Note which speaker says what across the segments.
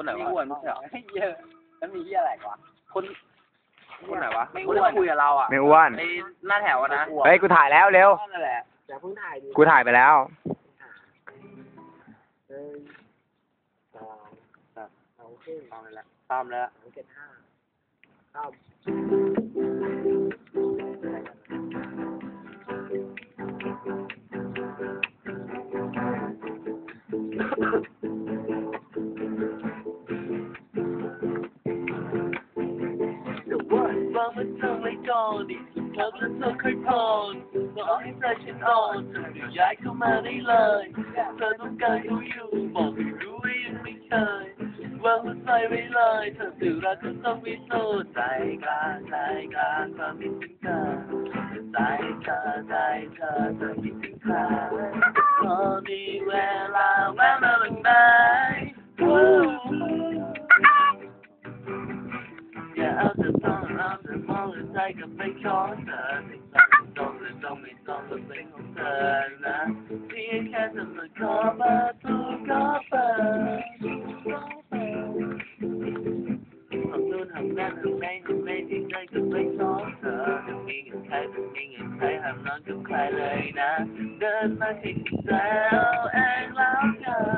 Speaker 1: คนไหน
Speaker 2: ไม่
Speaker 1: วะ
Speaker 2: อ้วนไม่ใช่เหรอเยอะแล้วมีเหี้ยอะไรวะ
Speaker 1: คนคนไหนวะ
Speaker 2: ไม่
Speaker 1: คน
Speaker 2: อ้วน
Speaker 1: ที่คุยกับเราอะ
Speaker 3: ไม่อ้วน
Speaker 1: ไอ้หน้าแถวอะนะ
Speaker 3: เฮ้ยกูถ่ายแล้วเร็ว
Speaker 2: นั่นแหละอย่าเพิ่งถ่ายดิ
Speaker 3: กูถ่ายไปแล้ว
Speaker 2: เอ้ยสองสามเอาโอเค
Speaker 1: ตามแล้วตามแล้ว
Speaker 2: สองเจ็ดห้าเก้า
Speaker 4: แอไม่จอดิเธอแล้วเธอเคยพอนบอให้ใจฉันอ่อนเธอย้ายเข้ามาได้เลยเธอต้องการรู้อยู่บอกไม่รู้ว่ายังไม่เคยวางหัวใจไว้เลยเธอสื่อรักก็ต้องพิสูจน์ใจกลางใจกลางความคิถึงเธอใจเธอใจเธอเธอคิดถึงใครพอมีเวลาแวะมาบ้างไหมอย่าเอาแต่มองเอา แต่มอใจกับไม่ขอเธอไม่ต้องไม่ต้องไม่ต้องไม่ต้อเป็นของเธอนะเพียงแค่เธอมาขอประตูก็เปิดทำนู่นทำนั่นทำนี่ทำนี่ที่ใจกับไม่ขอเธอจะมีเงินใครจะมีเงินใครห้ามนอนกับใครเลยนะ เดินมาที่แล้วเองแล้วกันแ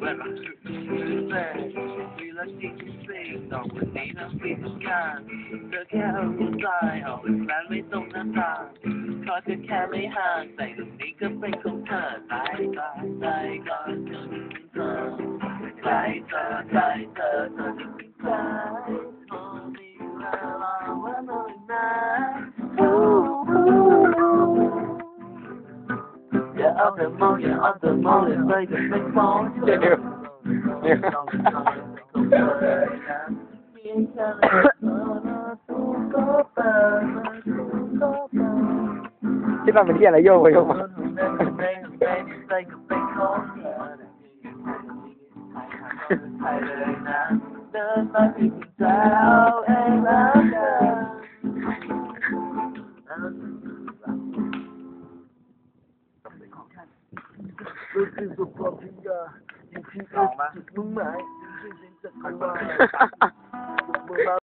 Speaker 4: เศษไม่ใช่เพื่อนหรอกพิเศษมีรักจริงพิเศษสองวันนี้ทั้งปีทุกอย่างเธ อย่าเอาแต่มองอย่าเอาแต่ รู้สึกสุขภาพที่ย